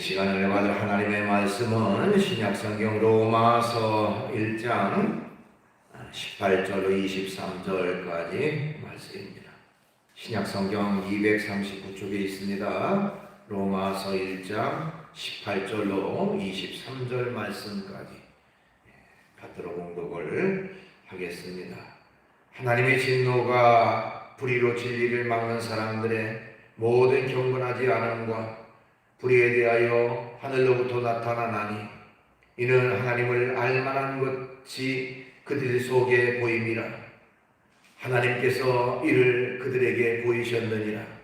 시간을 받을 하나님의 말씀은 신약성경 로마서 1장 18절로 23절까지 말씀입니다. 신약성경 239쪽에 있습니다. 로마서 1장 18절로 23절 말씀까지 받들어 공독을 하겠습니다. 하나님의 진노가 불의로 진리를 막는 사람들의 모든 경건하지 않음과 불의에 대하여 하늘로부터 나타나나니 이는 하나님을 알만한 것이 그들 속에 보임이라. 하나님께서 이를 그들에게 보이셨느니라.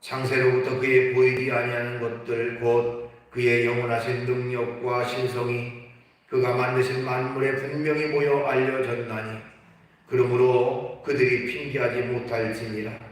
창세로부터 그의 보이지 아니하는 것들 곧 그의 영원하신 능력과 신성이 그가 만드신 만물에 분명히 모여 알려졌나니 그러므로 그들이 핑계하지 못할지니라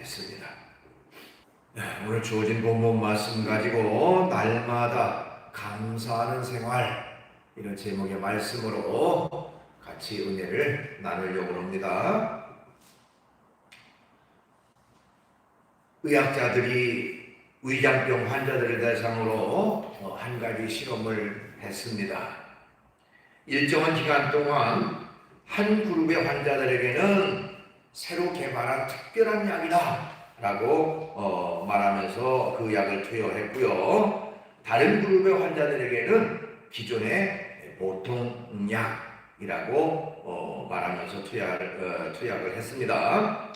했습니다. 네, 오늘 주어진 본문 말씀 가지고 날마다 감사하는 생활 이런 제목의 말씀으로 같이 은혜를 나누려고 합니다. 의학자들이 위장병 환자들을 대상으로 어, 한 가지 실험을 했습니다. 일정한 기간 동안 한 그룹의 환자들에게는 새로 개발한 특별한 약이다 라고 어, 말하면서 그 약을 투여했고요. 다른 그룹의 환자들에게는 기존의 보통 약이라고 어, 말하면서 투약, 어, 투약을 했습니다.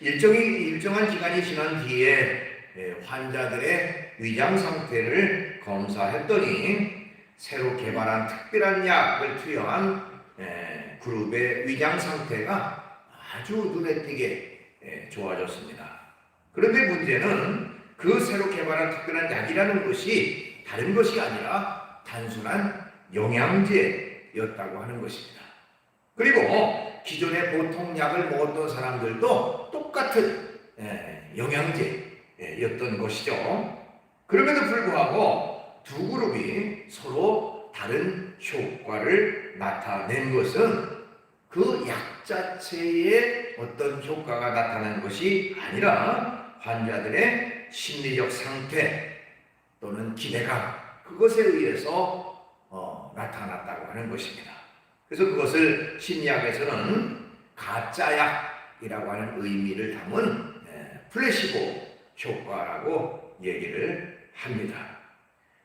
일정이, 일정한 기간이 지난 뒤에 예, 환자들의 위장 상태를 검사했더니 새로 개발한 특별한 약을 투여한 예, 그룹의 위장 상태가 아주 눈에 띄게 예, 좋아졌습니다. 그런데 문제는 그 새로 개발한 특별한 약이라는 것이 다른 것이 아니라 단순한 영양제였다고 하는 것입니다. 그리고 기존의 보통 약을 먹었던 사람들도 똑같은 예, 영양제였던 것이죠. 그럼에도 불구하고 두 그룹이 서로 다른 효과를 나타낸 것은 그 약 자체에 어떤 효과가 나타나는 것이 아니라 환자들의 심리적 상태 또는 기대감 그것에 의해서 어, 나타났다고 하는 것입니다. 그래서 그것을 심리학에서는 가짜약이라고 하는 의미를 담은 예, 플래시보 효과라고 얘기를 합니다.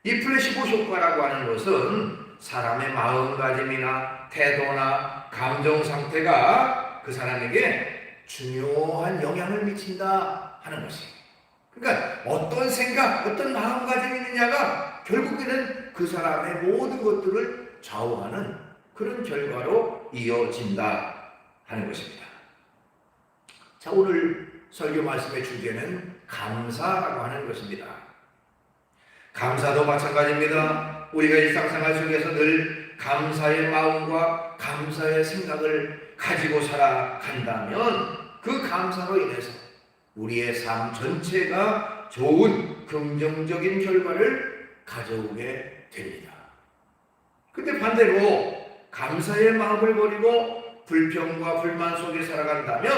이 플래시보 효과라고 하는 것은 사람의 마음가짐이나 태도나 감정 상태가 그 사람에게 중요한 영향을 미친다 하는 것이. 그러니까 어떤 생각, 어떤 마음가짐이 있느냐가 결국에는 그 사람의 모든 것들을 좌우하는 그런 결과로 이어진다 하는 것입니다. 자, 오늘 설교 말씀의 주제는 감사라고 하는 것입니다. 감사도 마찬가지입니다. 우리가 일상생활 속에서 늘 감사의 마음과 감사의 생각을 가지고 살아간다면 그 감사로 인해서 우리의 삶 전체가 좋은 긍정적인 결과를 가져오게 됩니다. 근데 반대로 감사의 마음을 버리고 불평과 불만 속에 살아간다면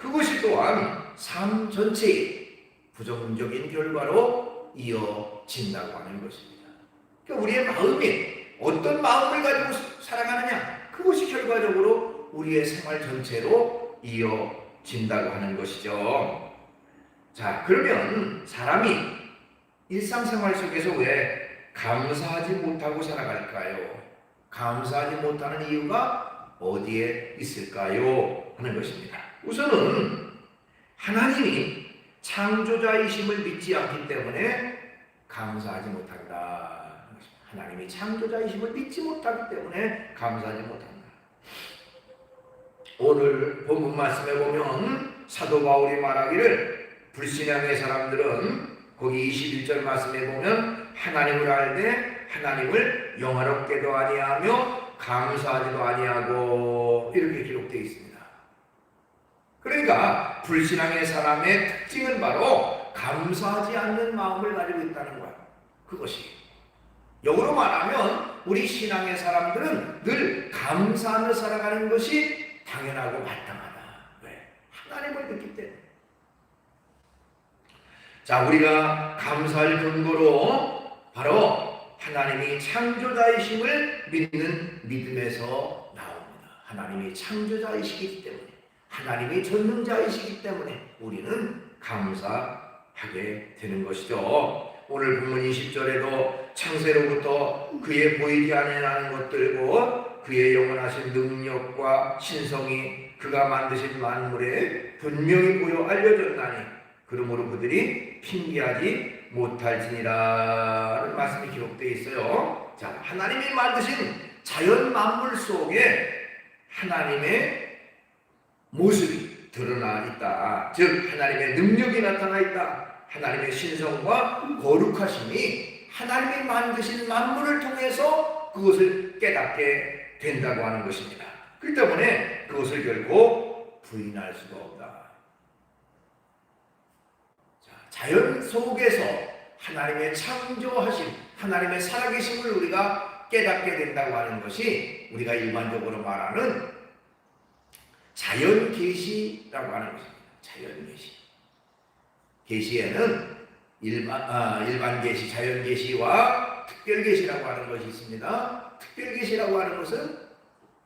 그것이 또한 삶 전체에 부정적인 결과로 이어진다고 하는 것입니다. 그러니까 우리의 마음이 어떤 마음을 가지고 살아가느냐 그것이 결과적으로 우리의 생활 전체로 이어진다고 하는 것이죠. 자 그러면 사람이 일상생활 속에서 왜 감사하지 못하고 살아갈까요? 감사하지 못하는 이유가 어디에 있을까요? 하는 것입니다. 우선은 하나님이 창조자이심을 믿지 않기 때문에 감사하지 못한다. 하나님이 창조자이심을 믿지 못하기 때문에 감사하지 못한다. 오늘 본문 말씀에 보면 사도 바울이 말하기를 불신앙의 사람들은 거기 21절 말씀에 보면 하나님을 알되 하나님을 영화롭게도 아니하며 감사하지도 아니하고 이렇게 기록되어 있습니다. 그러니까 불신앙의 사람의 특징은 바로 감사하지 않는 마음을 가지고 있다는 거야. 그것이. 역으로 말하면 우리 신앙의 사람들은 늘 감사하며 살아가는 것이 당연하고 마땅하다. 왜? 하나님을 듣기 때문에. 자, 우리가 감사할 근거로 바로 하나님이 창조자이심을 믿는 믿음에서 나옵니다. 하나님이 창조자이시기 때문에, 하나님이 전능자이시기 때문에 우리는 감사하게 되는 것이죠. 오늘 본문 20절에도 창세로부터 그의 보이지 않는 것들고 그의 영원하신 능력과 신성이 그가 만드신 만물에 분명히 보여 알려졌나니 그러므로 그들이 핑계하지 못할지니라는 말씀이 기록되어 있어요. 자, 하나님이 만드신 자연 만물 속에 하나님의 모습이 드러나 있다. 즉 하나님의 능력이 나타나 있다. 하나님의 신성과 거룩하심이 하나님이 만드신 만물을 통해서 그것을 깨닫게 된다고 하는 것입니다. 그 때문에 그것을 결코 부인할 수가 없다. 자, 자연 속에서 하나님의 창조하심, 하나님의 살아계심을 우리가 깨닫게 된다고 하는 것이 우리가 일반적으로 말하는 자연 계시라고 하는 것입니다. 자연 계시. 계시에는 일반 아, 일반 계시, 자연 계시와 특별 계시라고 하는 것이 있습니다. 특별 계시라고 하는 것은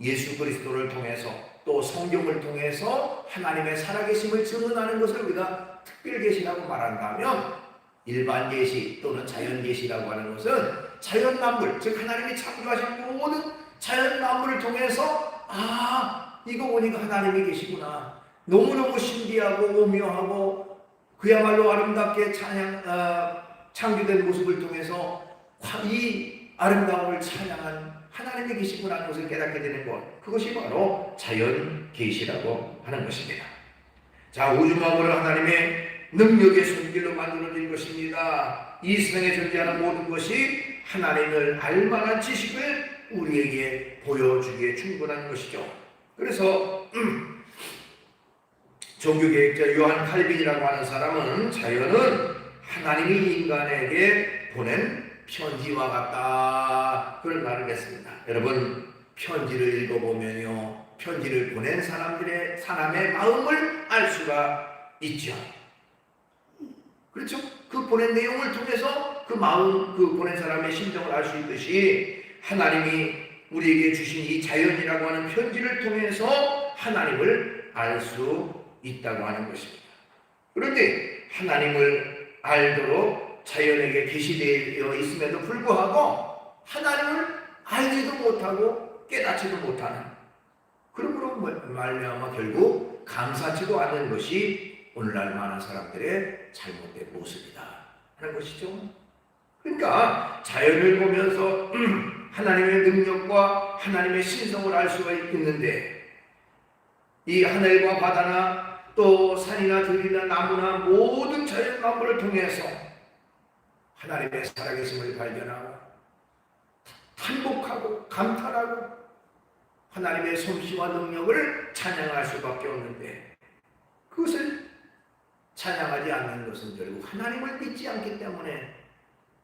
예수 그리스도를 통해서 또 성경을 통해서 하나님의 살아계심을 증언하는 것을 우리가 특별 계시라고 말한다면 일반 계시 또는 자연 계시라고 하는 것은 자연 만물 즉 하나님이 창조하신 모든 자연 만물을 통해서 아 이거 보니까 하나님이 계시구나 너무너무 신기하고 오묘하고 그야말로 아름답게 찬양 어, 창조된 모습을 통해서 이 아름다움을 찬양한 하나님이 계시구나는 것을 깨닫게 되는 것 그것이 바로 자연 계시라고 하는 것입니다. 자 우주 만물은 하나님의 능력의 손길로 만들어진 것입니다. 이 세상에 존재하는 모든 것이 하나님을 알만한 지식을 우리에게 보여주기에 충분한 것이죠. 그래서 음, 종교개혁자 요한 칼빈이라고 하는 사람은 자연은 하나님이 인간에게 보낸 편지와 같다 그런 말을 했습니다. 여러분 편지를 읽어보면요 편지를 보낸 사람들의 사람의 마음을 알 수가 있죠. 그렇죠? 그 보낸 내용을 통해서 그 마음, 그 보낸 사람의 심정을 알 수 있듯이 하나님이 우리에게 주신 이 자연이라고 하는 편지를 통해서 하나님을 알 수 있다고 하는 것입니다. 그런데 하나님을 알도록 자연에게 계시되어 있음에도 불구하고 하나님을 알지도 못하고 깨닫지도 못하는 그러므로 말미암아 결국 감사치도 않는 것이 오늘날 많은 사람들의 잘못된 모습이다 하는 것이죠. 그러니까 자연을 보면서 하나님의 능력과 하나님의 신성을 알 수가 있는데 이 하늘과 바다나 또 산이나 들이나 나무나 모든 자연 만물을 통해서 하나님의 살아계심을 발견하고 한복하고 감탄하고 하나님의 솜씨와 능력을 찬양할 수밖에 없는데 그것을 찬양하지 않는 것은 결국 하나님을 믿지 않기 때문에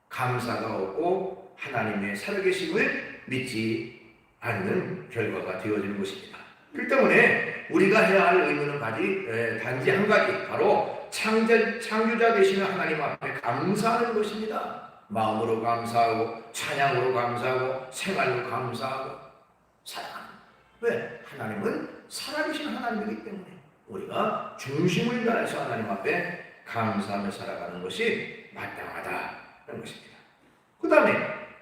감사가 없고 하나님의 살아계심을 믿지 않는 결과가 되어지는 것입니다. 그 때문에 우리가 해야 할 의무는 가지, 단지 한 가지, 바로 창조, 창조자 되시는 하나님 앞에 감사하는 것입니다. 마음으로 감사하고, 찬양으로 감사하고, 생활로 감사하고, 사랑하는. 왜? 하나님은 살아계신 하나님이기 때문에 우리가 중심을 다해서 하나님 앞에 감사하며 살아가는 것이 마땅하다는 것입니다. 그 다음에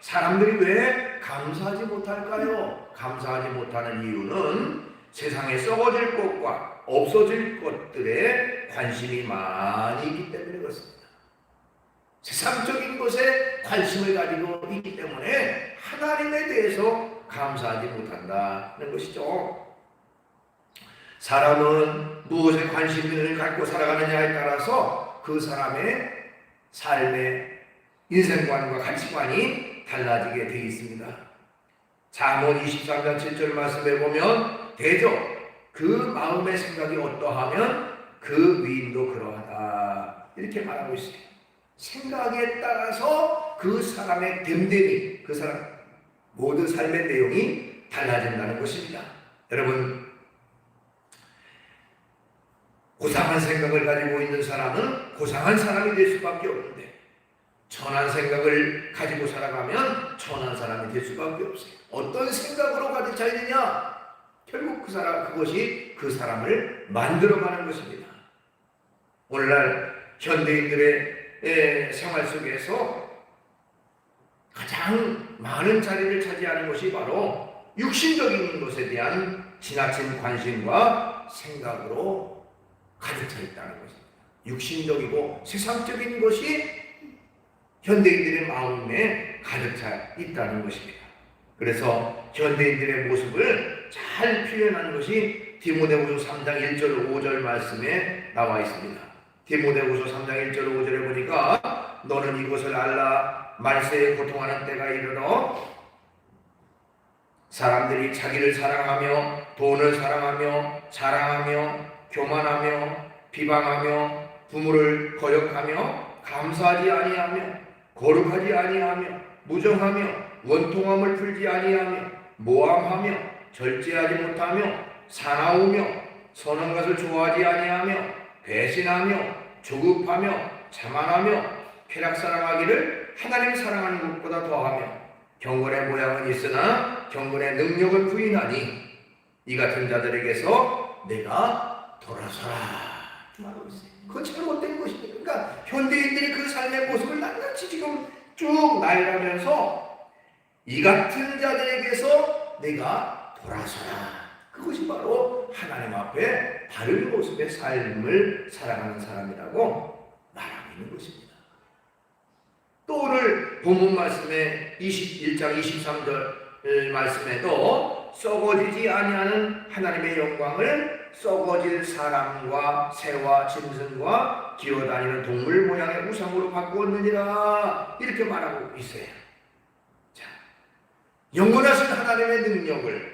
사람들이 왜 감사하지 못할까요? 감사하지 못하는 이유는 세상에 썩어질 것과 없어질 것들에 관심이 많이 있기 때문에 그렇습니다. 세상적인 것에 관심을 가지고 있기 때문에 하나님에 대해서 감사하지 못한다는 것이죠. 사람은 무엇에 관심을 갖고 살아가느냐에 따라서 그 사람의 삶의 인생관과 가치관이 달라지게 되어 있습니다. 잠언 23장 7절 말씀에 보면 대저 그 마음의 생각이 어떠하면 그 위인도 그러하다 이렇게 말하고 있어요. 생각에 따라서 그 사람의 됨됨이 그 사람 모든 삶의 내용이 달라진다는 것입니다. 여러분 고상한 생각을 가지고 있는 사람은 고상한 사람이 될 수밖에 없는데 천한 생각을 가지고 살아가면 천한 사람이 될 수밖에 없어요. 어떤 생각으로 가득 차 있느냐? 결국 그 사람 그것이 그 사람을 만들어가는 것입니다. 오늘날 현대인들의 에, 생활 속에서 가장 많은 자리를 차지하는 것이 바로 육신적인 것에 대한 지나친 관심과 생각으로 가득 차 있다는 것입니다. 육신적이고 세상적인 것이 현대인들의 마음에 가득 차 있다는 것입니다. 그래서 현대인들의 모습을 잘 표현하는 것이 디모데후서 3장 1절 5절 말씀에 나와 있습니다. 디모데후서 3장 1절 5절에 보니까 너는 이것을 알라 말세에 고통하는 때가 이르러 사람들이 자기를 사랑하며 돈을 사랑하며 자랑하며 교만하며 비방하며 부모를 거역하며 감사하지 아니하며 거룩하지 아니하며 무정하며 원통함을 풀지 아니하며 모함하며 절제하지 못하며 사나우며 선한 것을 좋아하지 아니하며 배신하며 조급하며 자만하며 쾌락 사랑하기를 하나님 사랑하는 것보다 더하며 경건의 모양은 있으나 경건의 능력을 부인하니 이 같은 자들에게서 내가 돌아서라. 그건 잘못된 것입니다. 그러니까 현대인들이 그 삶의 모습을 낱낱이 지금 쭉 나열하면서 이 같은 자들에게서 내가 돌아서라. 그것이 바로 하나님 앞에 바른 모습의 삶을 살아가는 사람이라고 말하고 있는 것입니다. 또 오늘 본문 말씀에 21장 23절 말씀에도 썩어지지 아니하는 하나님의 영광을 썩어질 사람과 새와 짐승과 기어다니는 동물 모양의 우상으로 바꾸었느니라 이렇게 말하고 있어요. 자, 영원하신 하나님의 능력을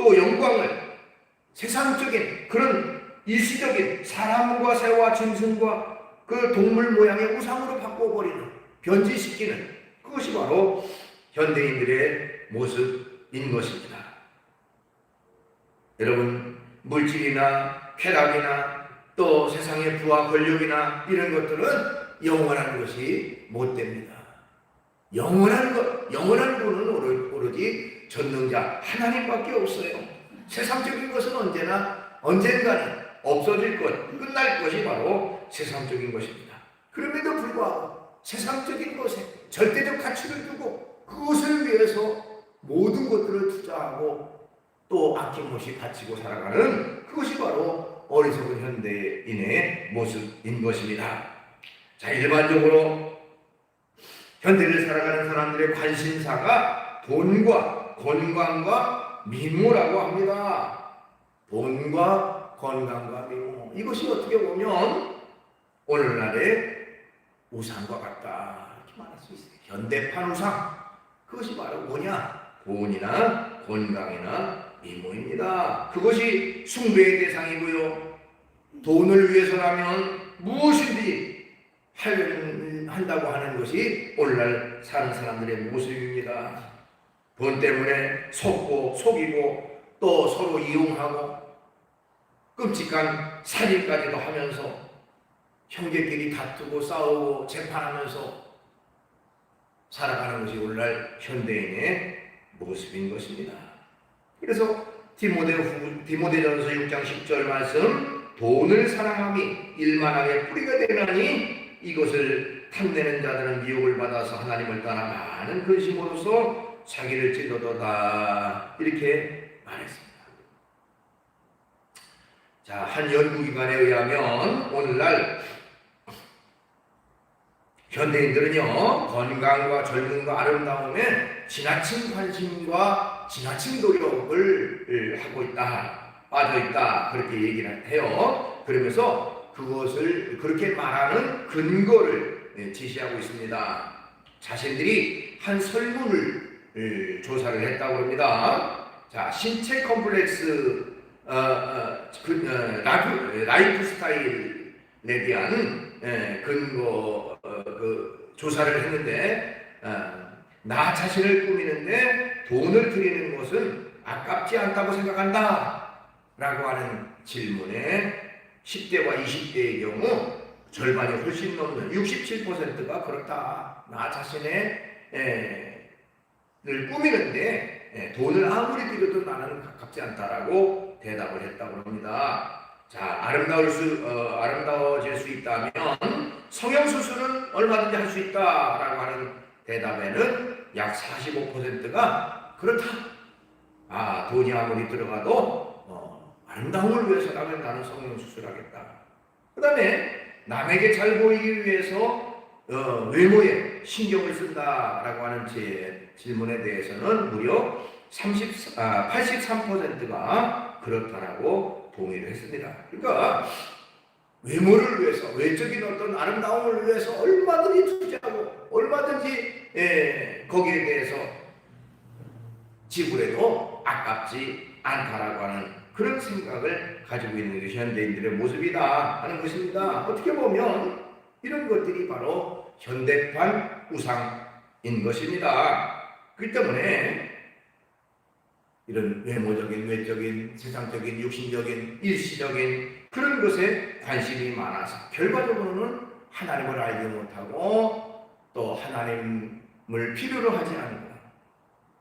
또 영광을 세상적인 그런 일시적인 사람과 새와 짐승과 그 동물 모양의 우상으로 바꿔버리는 변질시키는 그것이 바로 현대인들의 모습인 것입니다. 여러분 물질이나 쾌락이나 또 세상의 부와 권력이나 이런 것들은 영원한 것이 못 됩니다. 영원한 것, 영원한 분은 오로지 전능자 하나님밖에 없어요. 세상적인 것은 언제나 언젠가는 없어질 것, 끝날 것이 바로 세상적인 것입니다. 그럼에도 불구하고 세상적인 것에 절대적 가치를 두고 그것을 위해서 모든 것들을 투자하고 또 아낌없이 바치고 살아가는 그것이 바로 어리석은 현대인의 모습인 것입니다. 자, 일반적으로 현대를 살아가는 사람들의 관심사가 돈과 건강과 미모라고 합니다. 돈과 건강과 미모. 이것이 어떻게 보면 오늘날의 우상과 같다. 이렇게 말할 수 있어요. 현대판 우상. 그것이 바로 뭐냐? 돈이나 건강이나 미모입니다. 그것이 숭배의 대상이고요. 돈을 위해서라면 무엇이든지 한다고 하는 것이 오늘날 사는 사람들의 모습입니다. 돈 때문에 속고 속이고 또 서로 이용하고 끔찍한 살인까지도 하면서 형제끼리 다투고 싸우고 재판하면서 살아가는 것이 오늘날 현대인의 모습인 것입니다. 그래서 디모데 후, 디모데전서 6장 10절 말씀 돈을 사랑함이 일만하게 뿌리가 되나니 이것을 탐내는 자들은 미혹을 받아서 하나님을 떠나 많은 근심으로서 자기를 찔러도다 이렇게 말했습니다. 자, 한 연구기관에 의하면 오늘날 현대인들은요 건강과 젊음과 아름다움에 지나친 관심과 지나친 노력을 하고 있다 빠져 있다 그렇게 얘기를 해요 그러면서 그것을 그렇게 말하는 근거를 예, 제시하고 있습니다 자신들이 한 설문을 을, 조사를 했다고 합니다. 자, 신체 컴플렉스 어, 어, 그, 어, 라이프, 스타일에 대한 예, 근거 어, 그 조사를 했는데 어, 나 자신을 꾸미는데 돈을 들이는 것은 아깝지 않다고 생각한다 라고 하는 질문에 10대와 20대의 경우 절반이 훨씬 넘는 67%가 그렇다. 나 자신의 에, 를 꾸미는데 에, 돈을 아무리 들여도 나는 가깝지 않다라고 대답을 했다고 합니다. 자, 아름다울 수, 어, 아름다워질 수 있다면 성형 수술은 얼마든지 할 수 있다라고 하는 대답에는 약 45%가 그렇다. 아, 돈이 아무리 들어가도 어, 아름다움을 위해서라면 나는 성형 수술하겠다. 그다음에 남에게 잘 보이기 위해서 어, 외모에 신경을 쓴다라고 하는 제 질문에 대해서는 무려 30, 아, 83%가 그렇다라고 동의를 했습니다. 그러니까 외모를 위해서 외적인 어떤 아름다움을 위해서 얼마든지 투자하고 얼마든지 예, 거기에 대해서 지불해도 아깝지 않다라고 하는 그런 생각을 가지고 있는 게 현대인들의 모습이다 하는 것입니다. 어떻게 보면 이런 것들이 바로 현대판 우상인 것입니다. 그렇기 때문에 이런 외모적인, 외적인, 세상적인, 육신적인, 일시적인 그런 것에 관심이 많아서 결과적으로는 하나님을 알지 못하고 또 하나님을 필요로 하지 않고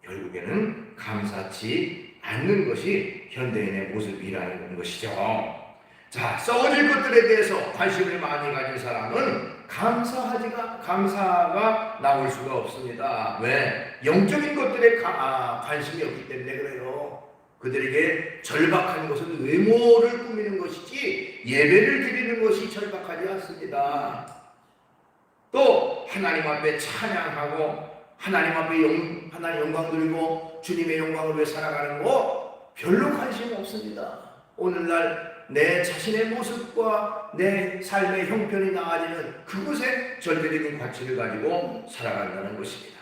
결국에는 감사치 않는 것이 현대인의 모습이라는 것이죠. 자, 썩어질 것들에 대해서 관심을 많이 가진 사람은 감사하지가 감사가 나올 수가 없습니다. 왜? 영적인 것들에 가, 아, 관심이 없기 때문에 그래요. 그들에게 절박한 것은 외모를 꾸미는 것이지 예배를 드리는 것이 절박하지 않습니다. 또 하나님 앞에 찬양하고 하나님 앞에 영, 하나님 영광 드리고 주님의 영광을 위해 살아가는 거 별로 관심 없습니다. 오늘날 내 자신의 모습과 내 삶의 형편이 나아지는 그곳에 절대적인 가치를 가지고 살아간다는 것입니다.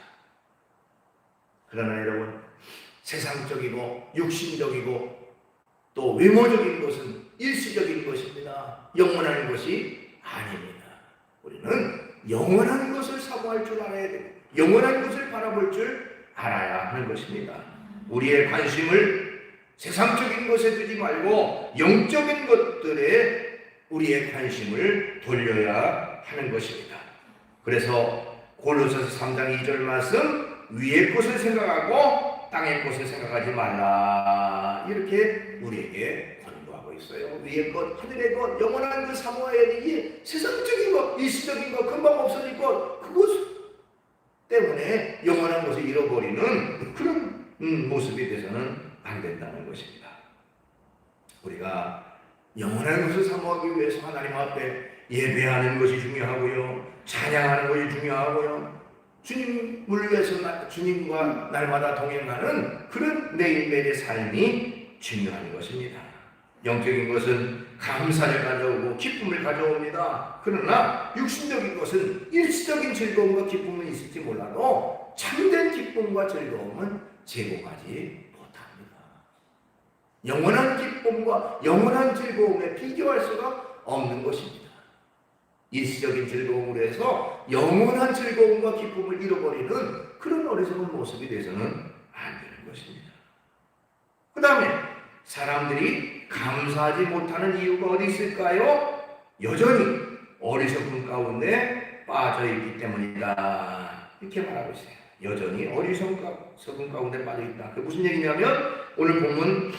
그러나 여러분, 세상적이고 육신적이고 또 외모적인 것은 일시적인 것입니다. 영원한 것이 아닙니다. 우리는 영원한 것을 사모할 줄 알아야 되고 영원한 것을 바라볼 줄 알아야 하는 것입니다. 우리의 관심을 세상적인 것에 두지 말고 영적인 것들에 우리의 관심을 돌려야 하는 것입니다. 그래서 골로새서 3장 2절 말씀 위의 것을 생각하고 땅의 것을 생각하지 말라 이렇게 우리에게 권고하고 있어요. 위의 것, 하늘의 것, 영원한 것 사모해야 되지 세상적인 것, 일시적인 것, 금방 없어질 것 그것 때문에 영원한 것을 잃어버리는 그런 음, 모습이 돼서는 안 된다는 것입니다. 우리가 영원한 것을 사모하기 위해서 하나님 앞에 예배하는 것이 중요하고요. 찬양하는 것이 중요하고요. 주님을 위해서 나, 주님과 날마다 동행하는 그런 매일매일의 삶이 중요한 것입니다. 영적인 것은 감사를 가져오고 기쁨을 가져옵니다. 그러나 육신적인 것은 일시적인 즐거움과 기쁨은 있을지 몰라도 참된 기쁨과 즐거움은 제공하지. 영원한 기쁨과 영원한 즐거움에 비교할 수가 없는 것입니다. 일시적인 즐거움으로 해서 영원한 즐거움과 기쁨을 잃어버리는 그런 어리석은 모습이 돼서는 안 되는 것입니다. 그 다음에 사람들이 감사하지 못하는 이유가 어디 있을까요? 여전히 어리석은 가운데 빠져 있기 때문이다. 이렇게 말하고 있어요. 여전히 어리석은 가운데 빠져 있다. 그 무슨 얘기냐면 오늘 본문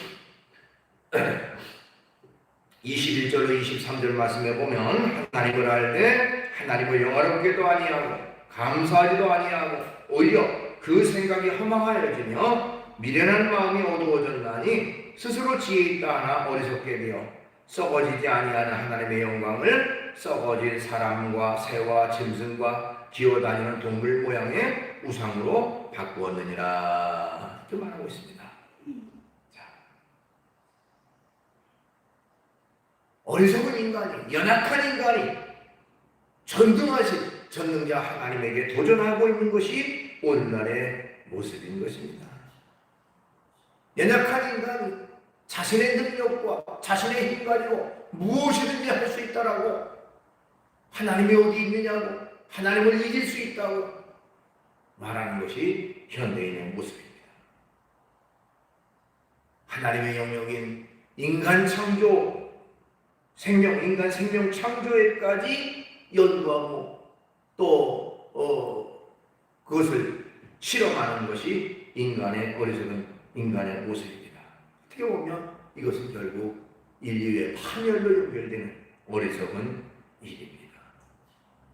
21절로 23절 말씀에 보면 하나님을 알때 하나님을 영화롭게도 아니하고 감사하지도 아니하고 오히려 그 생각이 허망하여지며 미련한 마음이 어두워졌나니 스스로 지혜 있다 하나 어리석게 되어 썩어지지 아니하는 하나님의 영광을 썩어질 사람과 새와 짐승과 기어다니는 동물 모양의 우상으로 바꾸었느니라 이렇게 말하고 있습니다. 어리석은 인간이, 연약한 인간이, 전등하신 전능자 하나님에게 도전하고 있는 것이 오늘날의 모습인 것입니다. 연약한 인간이 자신의 능력과 자신의 힘 가지고 무엇이든지 할 수 있다라고 하나님이 어디 있느냐고 하나님을 이길 수 있다고 말하는 것이 현대인의 모습입니다. 하나님의 영역인 인간 창조, 생명, 인간 생명 창조에까지 연구하고 또, 어, 그것을 실험하는 것이 인간의 어리석은 인간의 모습입니다. 어떻게 보면 이것은 결국 인류의 파멸로 연결되는 어리석은 일입니다.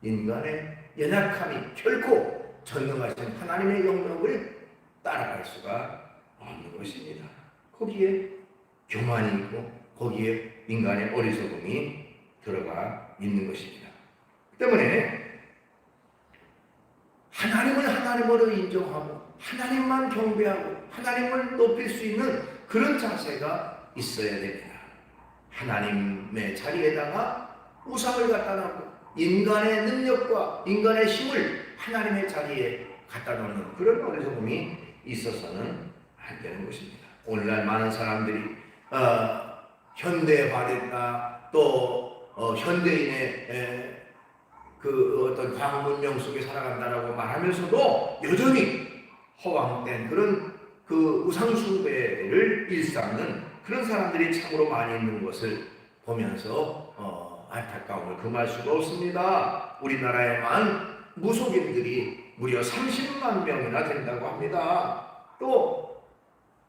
인간의 연약함이 결코 전능하신 하나님의 영역을 따라갈 수가 없는 것입니다. 거기에 교만이 있고 거기에 인간의 어리석음이 들어가 있는 것입니다. 때문에 하나님을 하나님으로 인정하고 하나님만 경배하고 하나님을 높일 수 있는 그런 자세가 있어야 됩니다. 하나님의 자리에다가 우상을 갖다 놓고 인간의 능력과 인간의 힘을 하나님의 자리에 갖다 놓는 그런 어리석음이 있어서는 안 되는 것입니다. 오늘날 많은 사람들이 어, 현대화됐다 또 어, 현대인의 에, 그 어떤 광문명 속에 살아간다라고 말하면서도 여전히 허황된 그런 그 우상숭배를 일삼는 그런 사람들이 참으로 많이 있는 것을 보면서 어, 안타까움을 금할 수가 없습니다. 우리나라에만 무속인들이 무려 30만 명이나 된다고 합니다. 또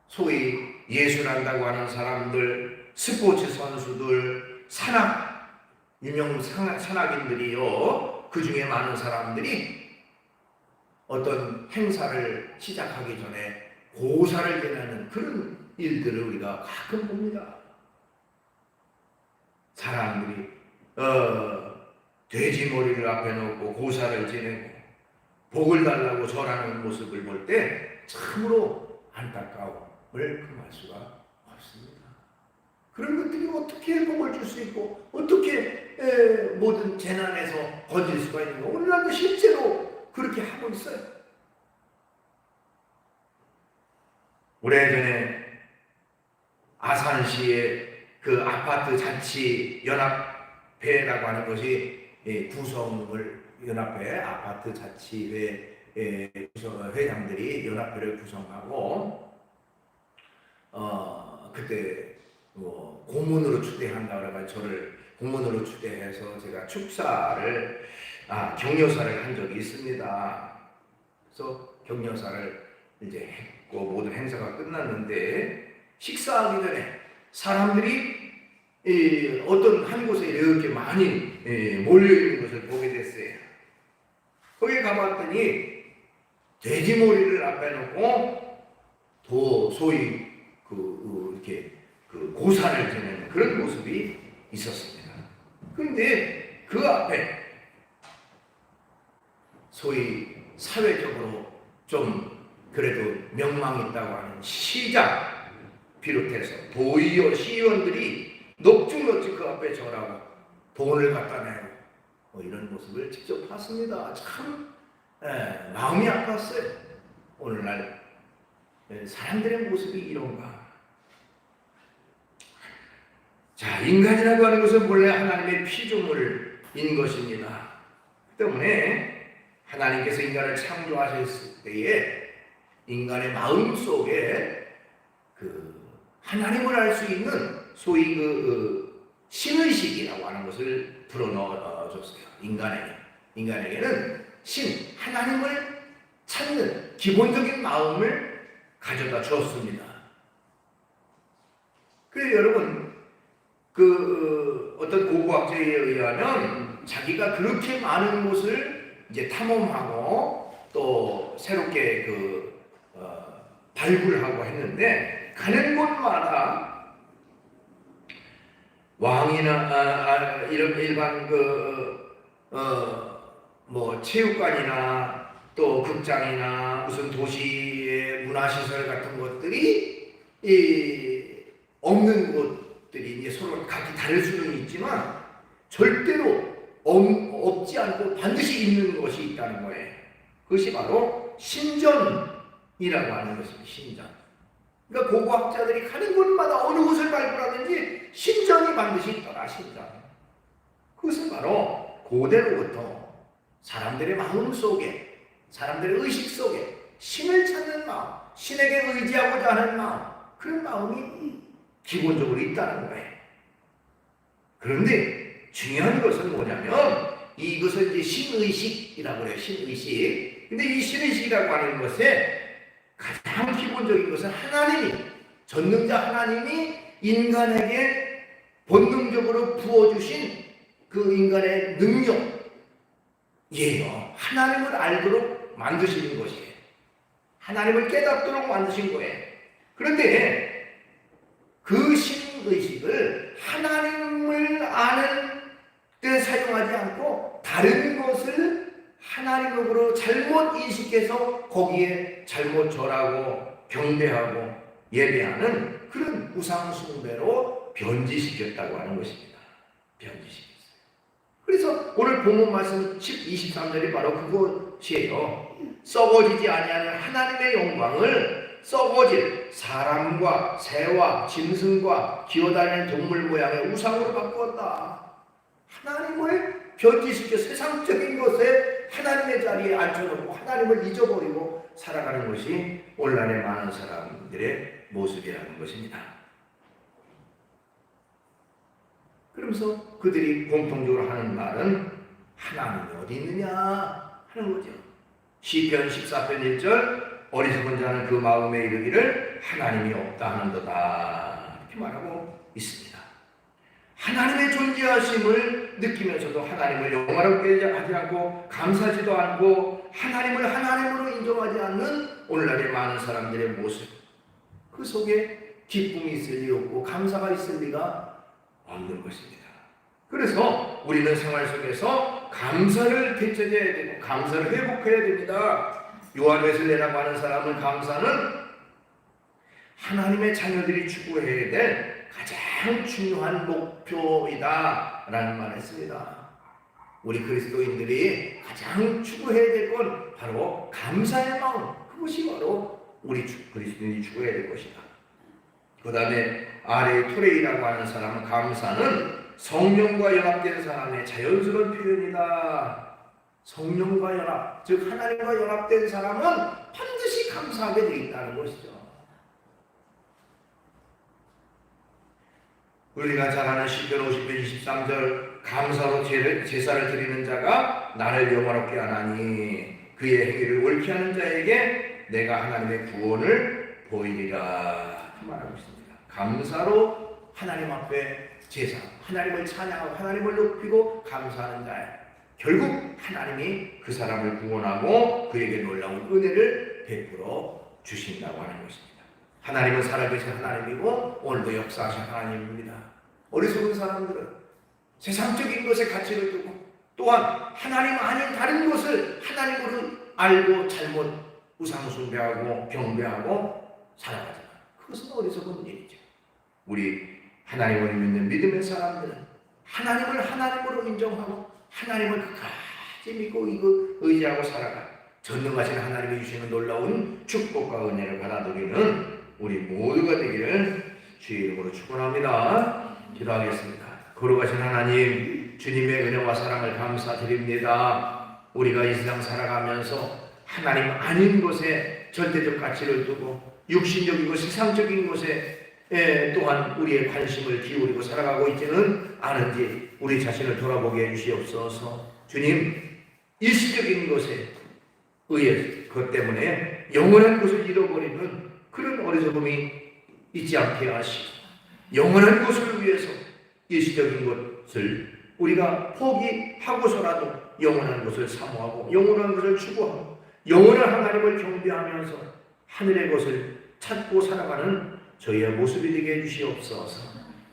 소위 예술한다고 하는 사람들, 스포츠 선수들, 산악 유명 산악인들이요. 그 중에 많은 사람들이 어떤 행사를 시작하기 전에 고사를 지내는 그런 일들을 우리가 가끔 봅니다. 사람들이 어, 돼지 머리를 앞에 놓고 고사를 지내고 복을 달라고 절하는 모습을 볼 때 참으로 안타까움을 금할 수가 없습니다. 그런 것들이 어떻게 복을 줄 수 있고 어떻게 에, 모든 재난에서 건질 수가 있는가 오늘날도 실제로 그렇게 하고 있어요. 오래전에 아산시의 그 아파트 자치 연합회라고 하는 것이 예, 구성을 연합회 아파트 자치회 예, 회장들이 연합회를 구성하고 어 그때 뭐 고문으로 추대한다 그래가지고 저를 고문으로 추대해서 제가 축사를 아 격려사를 한 적이 있습니다. 그래서 격려사를 이제 했고 모든 행사가 끝났는데 식사하기 전에 사람들이 이 어떤 한 곳에 이렇게 많이 예, 몰려 있는 것을 보게 됐어요. 거기 가봤더니 돼지머리를 앞에 놓고 도 소위 그, 그 이렇게 그 고사를 지내는 그런 모습이 있었습니다. 그런데 그 앞에 소위 사회적으로 좀 그래도 명망 있다고 하는 시장 비롯해서 도의원 시의원들이 녹중녹지 그 앞에 절하고 돈을 갖다 내고 뭐 이런 모습을 직접 봤습니다. 참 예, 마음이 아팠어요. 오늘날 예, 사람들의 모습이 이런가? 자, 인간이라고 하는 것은 본래 하나님의 피조물인 것입니다. 그 때문에 하나님께서 인간을 창조하셨을 때에 인간의 마음 속에 그 하나님을 알 수 있는 소위 그, 그 신의식이라고 하는 것을 불어넣어 줬어요. 인간에게. 인간에게는 신, 하나님을 찾는 기본적인 마음을 가져다 주었습니다. 그래서 여러분, 그 어떤 고고학자에 의하면 자기가 그렇게 많은 곳을 이제 탐험하고 또 새롭게 그 어, 발굴하고 했는데 가는 곳마다 왕이나 아, 아, 이런 일반 그어뭐 체육관이나 또 극장이나 무슨 도시의 문화시설 같은 것들이 이 없는 곳 들이 이제 서로 각기 다를 수는 있지만 절대로 없, 없지 않고 반드시 있는 것이 있다는 거예요. 그것이 바로 신전이라고 하는 것입니다. 신전. 그러니까 고고학자들이 가는 곳마다 어느 곳을 발굴하든지 신전이 반드시 있더라. 신전. 그것은 바로 고대로부터 사람들의 마음 속에 사람들의 의식 속에 신을 찾는 마음, 신에게 의지하고자 하는 마음, 그런 마음이 기본적으로 있다는 거예요. 그런데 중요한 것은 뭐냐면 이것을 이제 신의식이라고 그래요. 신의식. 근데 이 신의식이라고 하는 것에 가장 기본적인 것은 하나님이 전능자 하나님이 인간에게 본능적으로 부어주신 그 인간의 능력이에요. 하나님을 알도록 만드시는 것이에요. 하나님을 깨닫도록 만드신 거예요. 그런데 그 신의식을 하나님을 아는 때 사용하지 않고 다른 것을 하나님으로 잘못 인식해서 거기에 잘못 절하고 경배하고 예배하는 그런 우상숭배로 변질시켰다고 하는 것입니다. 변질시켰어요. 그래서 오늘 본문 말씀 10, 23절이 바로 그것이에요. 썩어지지 아니하는 하나님의 영광을 썩어질 사람과 새와 짐승과 기어다니는 동물 모양의 우상으로 바꾸었다. 하나님을 변질시켜 세상적인 것에 하나님의 자리에 앉혀놓고 하나님을 잊어버리고 살아가는 것이 오늘날의 많은 사람들의 모습이라는 것입니다. 그러면서 그들이 공통적으로 하는 말은 하나님이 어디 있느냐 하는 거죠. 시편 14편 1절 어리석은 자는 그 마음에 이르기를 하나님이 없다 하는도다 이렇게 말하고 있습니다. 하나님의 존재하심을 느끼면서도 하나님을 영화롭게 하지 않고 감사하지도 않고 하나님을 하나님으로 인정하지 않는 오늘날의 많은 사람들의 모습 그 속에 기쁨이 있을 리 없고 감사가 있을 리가 없는 것입니다. 그래서 우리는 생활 속에서 감사를 되찾아야 되고 감사를 회복해야 됩니다. 요한 웨슬레라고 하는 사람은 감사는 하나님의 자녀들이 추구해야 될 가장 중요한 목표이다 라는 말을 했습니다. 우리 그리스도인들이 가장 추구해야 될 건 바로 감사의 마음. 그것이 바로 우리 그리스도인이 추구해야 될 것이다. 그 다음에 아래 토레이라고 하는 사람은 감사는 성령과 연합된 사람의 자연스러운 표현이다. 성령과 연합, 즉 하나님과 연합된 사람은 반드시 감사하게 되어 있다는 것이죠. 우리가 잘 아는 시편 50편 23절 감사로 제사를 드리는 자가 나를 영화롭게 하나니 그의 행위를 옳게 하는 자에게 내가 하나님의 구원을 보이리라 말하고 있습니다. 감사로 하나님 앞에 제사, 하나님을 찬양하고 하나님을 높이고 감사하는 자 결국 하나님이 그 사람을 구원하고 그에게 놀라운 은혜를 베풀어 주신다고 하는 것입니다. 하나님은 살아계신 하나님이고 오늘도 역사하신 하나님입니다. 어리석은 사람들은 세상적인 것에 가치를 두고 또한 하나님 아닌 다른 것을 하나님으로 알고 잘못 우상숭배하고 경배하고 살아가잖아. 그것은 어리석은 일이죠. 우리 하나님을 믿는 믿음의 사람들은 하나님을 하나님으로 인정하고 하나님을 끝까지 믿고 이거 의지하고 살아가 전능하신 하나님이 주시는 놀라운 축복과 은혜를 받아들이는 우리 모두가 되기를 주의 이름으로 축원합니다. 기도하겠습니다. 거룩하신 하나님 주님의 은혜와 사랑을 감사드립니다. 우리가 이 세상 살아가면서 하나님 아닌 것에 절대적 가치를 두고 육신적이고 세상적인 것에 예, 또한 우리의 관심을 기울이고 살아가고 있지는 않은지 우리 자신을 돌아보게 해주시옵소서. 주님, 일시적인 것에 의해 그것 때문에 영원한 것을 잃어버리는 그런 어리석음이 있지 않게 하시고 영원한 것을 위해서 일시적인 것을 우리가 포기하고서라도 영원한 것을 사모하고 영원한 것을 추구하고 영원한 하나님을 경배하면서 하늘의 것을 찾고 살아가는 저희의 모습이 되게 해주시옵소서.